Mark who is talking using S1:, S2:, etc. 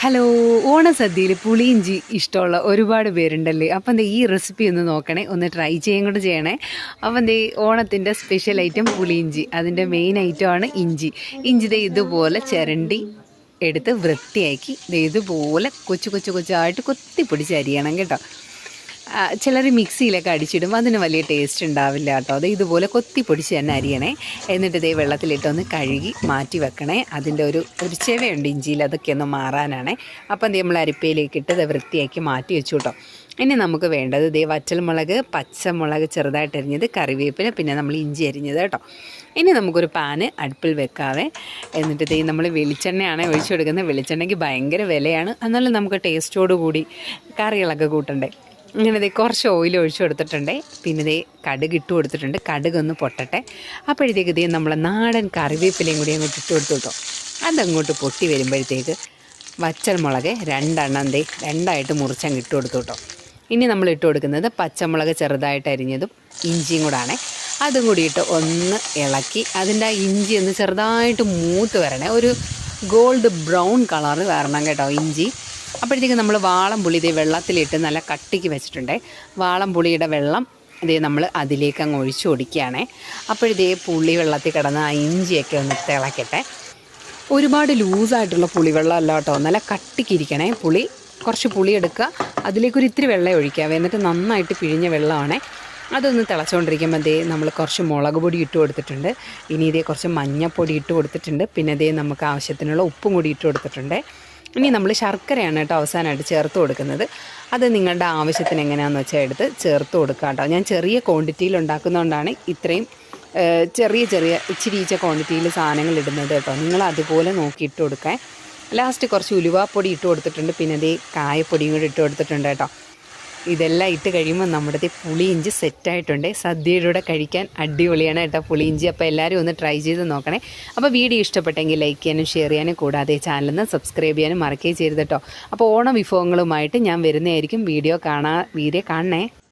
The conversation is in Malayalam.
S1: ഹലോ ഓണസദ്യയിൽ പുളിയിഞ്ചി ഇഷ്ടമുള്ള ഒരുപാട് പേരുണ്ടല്ലേ? അപ്പം എന്താ ഈ റെസിപ്പി ഒന്ന് നോക്കണേ ഒന്ന് ട്രൈ ചെയ്യും കൂടെ ചെയ്യണേ. അപ്പം എന്താ ഓണത്തിന്റെ സ്പെഷ്യൽ ഐറ്റം പുളിയിഞ്ചി അതിന്റെ മെയിൻ ഐറ്റമാണ് ഇഞ്ചി. ഇഞ്ചി ദേ ഇതുപോലെ ചിരണ്ടി എടുത്ത് വൃത്തിയാക്കി ഇതുപോലെ കൊച്ചു കൊച്ചു കൊച്ചായിട്ട് കൊത്തി പിടിച്ചരിയണം കേട്ടോ. ചിലർ മിക്സിയിലൊക്കെ അടിച്ചിടും. അതിന് വലിയ ടേസ്റ്റ് ഉണ്ടാവില്ല കേട്ടോ. അത് ഇതുപോലെ കൊത്തി പൊടിച്ച് തന്നെ അരിയണേ. എന്നിട്ട് ഇതേ വെള്ളത്തിലിട്ടൊന്ന് കഴുകി മാറ്റി വെക്കണേ. അതിന്റെ ഒരു ഒരു ചെവയുണ്ട് ഇഞ്ചിയിൽ അതൊക്കെ ഒന്ന് മാറാനാണ്. അപ്പം ദേ നമ്മൾ അരിപ്പയിലേക്ക് ഇട്ട് അത് വൃത്തിയാക്കി മാറ്റി വെച്ചു കേട്ടോ. ഇനി നമുക്ക് വേണ്ടത് ദേ വറ്റൽമുളക് പച്ചമുളക് ചെറുതായിട്ട് അരിഞ്ഞത് കറിവേപ്പില പിന്നെ നമ്മൾ ഇഞ്ചി അരിഞ്ഞത് കേട്ടോ. ഇനി നമുക്കൊരു പാന് അടുപ്പിൽ വെക്കാതെ എന്നിട്ട് ദേ നമ്മൾ വെളിച്ചെണ്ണയാണ് ഒഴിച്ചു കൊടുക്കുന്നത്. വെളിച്ചെണ്ണയ്ക്ക് ഭയങ്കര വിലയാണ്. എന്നാലും നമുക്ക് ടേസ്റ്റോടു കൂടി കറികളൊക്കെ കൂട്ടണ്ടേ. ഇങ്ങനെ ദേ കുറച്ച് ഓയിൽ ഒഴിച്ചു കൊടുത്തിട്ടുണ്ട്. പിന്നെ ദേ കടുക് ഇട്ട് കൊടുത്തിട്ടുണ്ട്. കടുക് ഒന്ന് പൊട്ടട്ടെ. അപ്പോഴത്തേക്ക് ദേ നമ്മൾ നാടൻ കറിവേപ്പിലയും കൂടി അങ്ങോട്ട് ഇട്ട് കൊടുത്തു കേട്ടോ അതങ്ങോട്ട് പൊട്ടി വരുമ്പോഴത്തേക്ക് വച്ചൽ മുളക് രണ്ടെണ്ണം ദേ രണ്ടായിട്ട് മുറിച്ചങ്ങ് ഇട്ട് കൊടുത്തു കേട്ടോ ഇനി നമ്മൾ ഇട്ട് കൊടുക്കുന്നത് പച്ചമുളക് ചെറുതായിട്ട് അരിഞ്ഞതും ഇഞ്ചിയും കൂടാണ്. അതും കൂടിയിട്ട് ഒന്ന് ഇളക്കി അതിന്റെ ഇഞ്ചി ഒന്ന് ചെറുതായിട്ട് മൂത്ത് വരണേ. ഒരു ഗോൾഡ് ബ്രൗൺ കളർ വരണം കേട്ടോ ഇഞ്ചി. അപ്പോഴത്തേക്ക് നമ്മൾ വാളം പുളി ഇതേ വെള്ളത്തിലിട്ട് നല്ല കട്ടിക്ക് വെച്ചിട്ടുണ്ട്. വാളം പുളിയുടെ വെള്ളം ഇതേ നമ്മൾ അതിലേക്ക് അങ്ങ് ഒഴിച്ചു കൊടുക്കുകയാണേ. അപ്പോഴിതേ പുളി വെള്ളത്തിൽ കിടന്ന് ആ ഇഞ്ചിയൊക്കെ ഒന്ന് തിളക്കട്ടെ. ഒരുപാട് ലൂസായിട്ടുള്ള പുളിവെള്ളം അല്ല കേട്ടോ. നല്ല കട്ടിക്കിരിക്കണേ പുളി. കുറച്ച് പുളി എടുക്കുക. അതിലേക്കൊരു ഇത്തിരി വെള്ളം ഒഴിക്കുക എന്നിട്ട് നന്നായിട്ട് പിഴിഞ്ഞ വെള്ളമാണേ. അതൊന്ന് തിളച്ചുകൊണ്ടിരിക്കുമ്പോൾ ദേ നമ്മൾ കുറച്ച് മുളക് പൊടി ഇട്ട് കൊടുത്തിട്ടുണ്ട്. ഇനി ഇതേ കുറച്ച് മഞ്ഞൾപ്പൊടി ഇട്ട് കൊടുത്തിട്ടുണ്ട്. പിന്നെ ദേ നമുക്ക് ആവശ്യത്തിനുള്ള ഉപ്പും കൂടി ഇട്ട് കൊടുത്തിട്ടുണ്ട്. ഇനി നമ്മൾ ശർക്കരയാണ് കേട്ടോ അവസാനമായിട്ട് ചേർത്ത് കൊടുക്കുന്നത്. അത് നിങ്ങളുടെ ആവശ്യത്തിന് എങ്ങനെയാണെന്ന് വെച്ചാൽ എടുത്ത് ചേർത്ത് കൊടുക്കുക കേട്ടോ. ഞാൻ ചെറിയ ക്വാണ്ടിറ്റിയിൽ ഉണ്ടാക്കുന്നതുകൊണ്ടാണ് ഇത്രയും ചെറിയ ചെറിയ ഇച്ചിരി ഇച്ച ക്വാണ്ടിറ്റിയിൽ സാധനങ്ങൾ ഇടുന്നത് കേട്ടോ. നിങ്ങൾ അതുപോലെ നോക്കി ഇട്ട് കൊടുക്കാൻ. ലാസ്റ്റ് കുറച്ച് ഉലുവാപ്പൊടി ഇട്ട് കൊടുത്തിട്ടുണ്ട്. പിന്നെ അതേ കായപ്പൊടിയും കൂടി ഇട്ട് കൊടുത്തിട്ടുണ്ട് കേട്ടോ. ഇതെല്ലാം ഇട്ട് കഴിയുമ്പോൾ നമ്മുടെ പുളിയിഞ്ചി സെറ്റായിട്ടുണ്ട് സദ്യയുടെ കൂടെ കഴിക്കാൻ അടിപൊളിയാണ് കേട്ടോ പുളിയിഞ്ചി അപ്പോൾ എല്ലാവരും ഒന്ന് ട്രൈ ചെയ്ത് നോക്കണേ. അപ്പോൾ വീഡിയോ ഇഷ്ടപ്പെട്ടെങ്കിൽ ലൈക്ക് ചെയ്യാനും ഷെയർ ചെയ്യാനും കൂടാതെ ചാനലിന് സബ്സ്ക്രൈബ് ചെയ്യാനും മറക്കുകയും ചെയ്ത് കേട്ടോ. അപ്പോൾ ഓണ വിഭവങ്ങളുമായിട്ട് ഞാൻ വരുന്നതായിരിക്കും വീഡിയോ കാണാ വീഡിയോ കാണണേ.